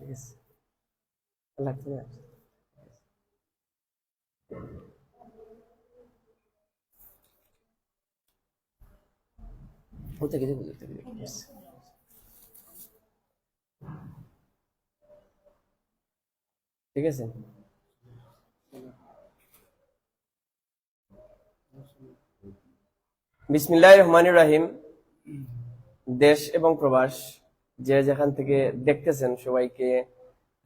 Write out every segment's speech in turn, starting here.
ঠিক আছে আল্লাহ হাফেজ। ওটা কিছু বুঝতে পারি ঠিক আছে বিসমিল্লাহ রহমান রাহিম দেশ এবং প্রবাস যে যেখান থেকে দেখতেছেন সবাইকে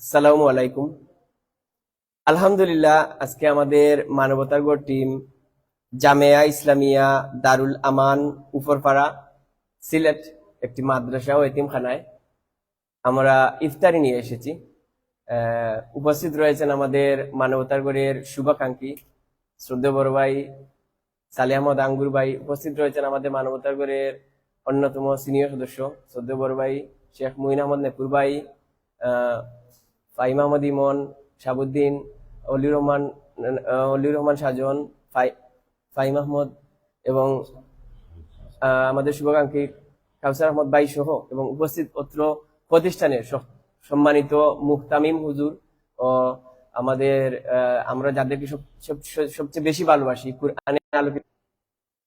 সালাম আলাইকুম। আলহামদুলিল্লাহ, আজকে আমাদের মানবতার গড় টিম জামেয়া ইসলামিয়া দারুল আমান উপরপাড়া সিলেট একটি মাদ্রাসা ও এতিমখানায় আমরা ইফতারি নিয়ে এসেছি। উপস্থিত রয়েছেন আমাদের মানবতার গড়ের শুভাকাঙ্ক্ষী শ্রদ্ধেয় বড় ভাই সালে আহমদ আঙ্গুর ভাই। উপস্থিত রয়েছেন আমাদের মানবতার গড়ের অন্যতম সিনিয়র সদস্য শ্রদ্ধেয় বড় ভাই শেখ মুইন আহমদ নেপুর ভাই আহ, ফাইম আহমদ ইমন শাহাবুদ্দিন অলিউর রহমান অলিউর রহমান সাজন ফাই- ফাইম আহমদ এবং আমাদের শুভাকাঙ্ক্ষী কাউসার আহমদ ভাই সহ এবং উপস্থিত অত্র প্রতিষ্ঠানের সম্মানিত মুহতামিম হুজুর ও আমাদের আমরা যাদেরকে সব- সব- সবচেয়ে বেশি ভালোবাসি আলোকিত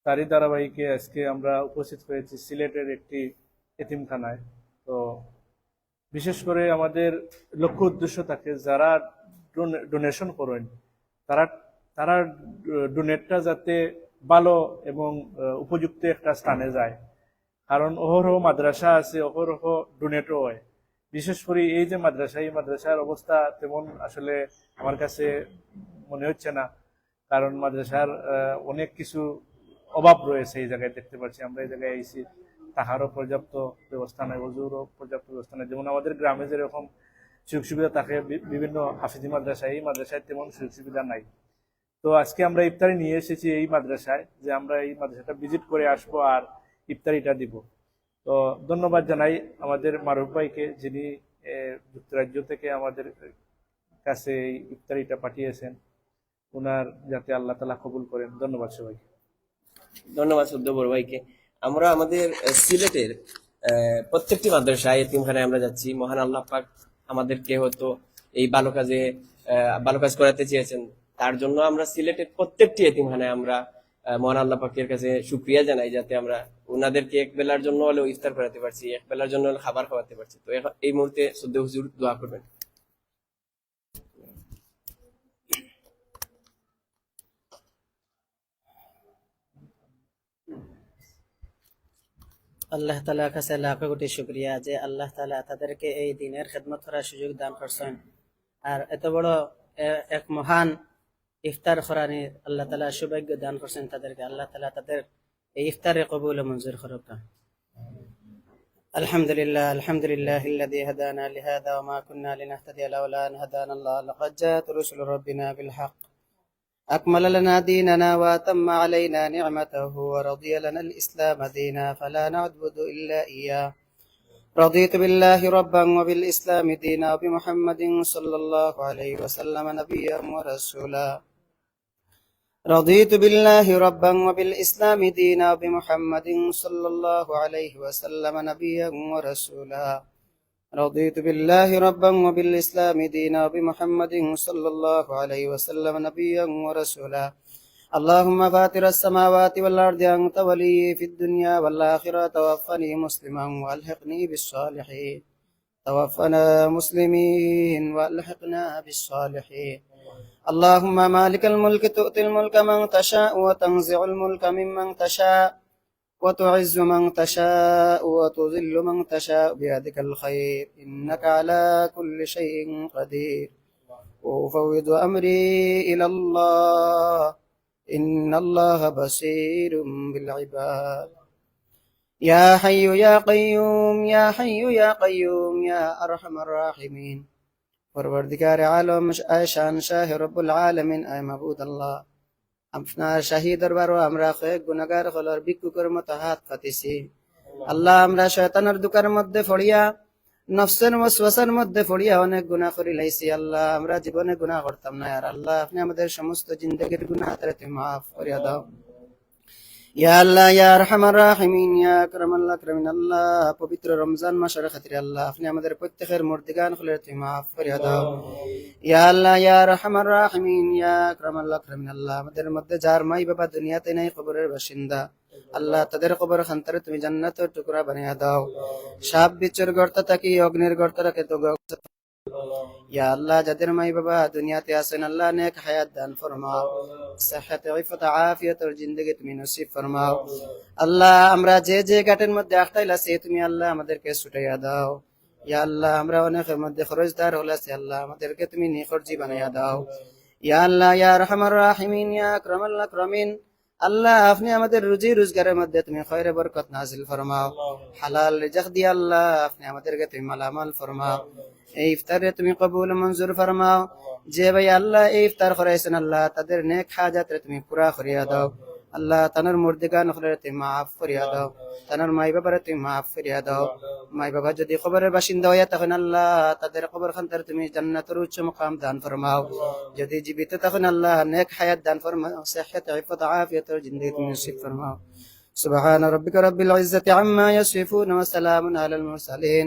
তারই ধারাবাহিকে আজকে আমরা উপস্থিত হয়েছি সিলেটের একটি এতিমখানায়। তো বিশেষ করে আমাদের লক্ষ্য উদ্দেশ্য থাকে যারা ডোনেশন করেন, তারা তারা ডোনেটটা যাতে ভালো এবং উপযুক্ত একটা স্থানে যায়। কারণ অহরহ মাদ্রাসা আছে, অহরহ ডোনেটও হয়। বিশেষ করে এই যে মাদ্রাসা, এই মাদ্রাসার অবস্থা তেমন আসলে আমার কাছে মনে হচ্ছে না। কারণ মাদ্রাসার অনেক কিছু অভাব রয়েছে এই জায়গায় দেখতে পাচ্ছি। আমরা এই জায়গায় এসেছি তাহারও পর্যাপ্ত ব্যবস্থা নাই অজুরও পর্যাপ্ত ব্যবস্থা নাই। যেমন আমাদের গ্রামে যেরকম সুযোগ সুবিধা থাকে বিভিন্ন হাফিজি মাদ্রাসায়, এই মাদ্রাসায় তেমন সুযোগ সুবিধা নাই। তো আজকে আমরা ইফতারি নিয়ে এসেছি এই মাদ্রাসায় যে আমরা এই মাদ্রাসাটা ভিজিট করে আসব আর ইফতারিটা দিব। তো ধন্যবাদ জানাই আমাদের মারুফ ভাইকে, যিনি যুক্তরাজ্য থেকে আমাদের কাছে এই ইফতারিটা পাঠিয়েছেন। ওনার যাতে আল্লাহ তালা কবুল করেন। ধন্যবাদ সবাইকে। ধন্যবাদ বড় ভাইকে। আমরা আমাদের সিলেটের প্রত্যেকটি মাদ্রাসায় এতিমখানায় আমরা যাচ্ছি। মহান আল্লাহ পাক আমাদেরকে হয়তো এই ভালো কাজে ভালো কাজ করাতে চেয়েছেন। তার জন্য আমরা সিলেটের প্রত্যেকটি এতিমখানায় আমরা মহান আল্লাহ পাকের কাছে সুক্রিয়া জানাই যাতে আমরা ওনাদেরকে এক বেলার জন্য হলেও ইফতার করাতে পারছি, এক বেলার জন্য হলেও খাবার খাওয়াতে পারছি। তো এই মুহূর্তে শ্রদ্ধ হুজুর দোয়া করবেন। আল্লাহ তালার কাছে লাখ কোটি শুক্রিয়া যে আল্লাহ তালা তাদেরকে এই দিনের খেদমত করার সুযোগ দান করছেন। আর এত বড় এক মহান ইফতার খরানি আল্লাহ তালা সৌভাগ্য দান করছেন তাদেরকে। আল্লাহ তালা তাদের এই ইফতারে কবুল মঞ্জুর করুক। الحمد لله الحمد لله الذي هدانا لهذا وما كنا لنهتدي لولا ان هدانا الله لقد جاءت رسل ربنا بالحق أكمل لنا ديننا وأتم علينا نعمته ورضي لنا الإسلام دينا فلا نعبد إلا إياه. رضيت بالله ربا وبالإسلام دينا وبمحمد صلى الله عليه وسلم نبيا ورسولا. رضيت بالله ربا وبالإسلام دينا وبمحمد صلى الله عليه وسلم نبيا ورسولا. رضيت بالله ربا وبالإسلام دينا وبمحمد صلى الله عليه وسلم نبيا ورسولا. اللهم فاتر السماوات والأرض أنت ولي في الدنيا والآخرة توفني مسلما وألحقني بالصالحين. توفنا مسلمين وألحقنا بالصالحين. اللهم مالك الملك تؤتي الملك من تشاء وتنزع الملك ممن تشاء. وتعز من تشاء وتذل من تشاء بيدك الخير. إنك على كل شيء قدير. وفوض أمري إلى الله. إن الله بصير بالعباد. يا حي يا قيوم يا حي يا قيوم يا أرحم الراحمين. پروردگار عالم اشان شاه رب العالمین اے مبود اللہ আপনার শাহী দরবারও আমরা কয়েক গুণাগার হলর ভিক্ষুকের মতো হাত পাতিছি আল্লাহ আমরা শয়তানের দোকানের মধ্যে ফড়িয়া, নফসের ওয়াসওয়াসার মধ্যে ফড়িয়া অনেক গুনাহ করি লাইছি। আল্লাহ আমরা জীবনে গুনাহ করতাম না। আর আল্লাহ আপনি আমাদের সমস্ত জিন্দগির গুনাহ হাতে তুমি মাফ করিয়া দাও। ইয়া আল্লাহ, ইয়া আরহামার রাহিমিন, ইয়া আকরামাল আকরামিন, আল্লাহ, পবিত্র রমজান মাসের খাতিরে আল্লাহ, আপনি আমাদের প্রত্যেকের মুর্দিগান খুলে তুমি মাফ করে দাও। ইয়া আল্লাহ, ইয়া আরহামার রাহিমিন, ইয়া আকরামাল আকরামিন, আল্লাহ, আমাদের মধ্যে যার মাই বাবা দুনিয়াতে নাই, কবরের বাসিন্দা, আল্লাহ, তাদের কবর খান্তারে তুমি জান্নাতের টুকরা বানিয়ে দাও। সাপ, বিচ্ছুর গর্ত থাকি, অগ্নির গর্ত রাখে, তো ইয়া আল্লাহ, যাদের মাই বাবা দুনিয়াতে আছেন, আল্লাহ হায়াত দান ফরমাও। তুমি নসিব ফরমাও। আল্লাহ, আমরা যে যে গাটের মধ্যে তুমি আল্লাহ আমাদেরকে ছুটাইয়া দাও। ইয়া আল্লাহ, আমরা মধ্যে খরচদার আল্লাহ আমাদেরকে তুমি নিখরজি বানাইয়া দাও। ইয়া আল্লাহ, ইয়া রহমান রাহিমিন, ইয়া আকরামাল আকরামিন, আল্লাহ, আপনি আমাদের রুজি রোজগারের মধ্যে তুমি খয়রে বরকত নাজিল ফরমাও। হালাল রিজাক দিয়ে আল্লাহ, আপনি আমাদেরকে তুমি মালামাল ফরমাও। এই ইফতারে তুমি কবুল মঞ্জুর ফরমাও যে ভাই আল্লাহ এই ইফতার করাইছেন আল্লাহ তাদের নেক হাজাত তুমি পুরা করিয়া দাও আল্লাহ তানোর মুর্দিগান হলে তুমি মাফ করিয়া দাও তানোর মাই বাবারে তুমি মাফ করিয়া দাও মাই বাবা যদি খবরের বাসিন্দা হইয়া তখন আল্লাহ তাদের খবর খান্তার তুমি জান্নাতের উচ্চ মুকাম দান ফরমাও যদি জীবিত তখন আল্লাহ নেক হায়াত দান ফরমাও সেহত ইফত আফিয়ত জিন্দগি তুমি নসিব ফরমাও سبحان ربك رب العزة عما يصفون وسلام على المرسلين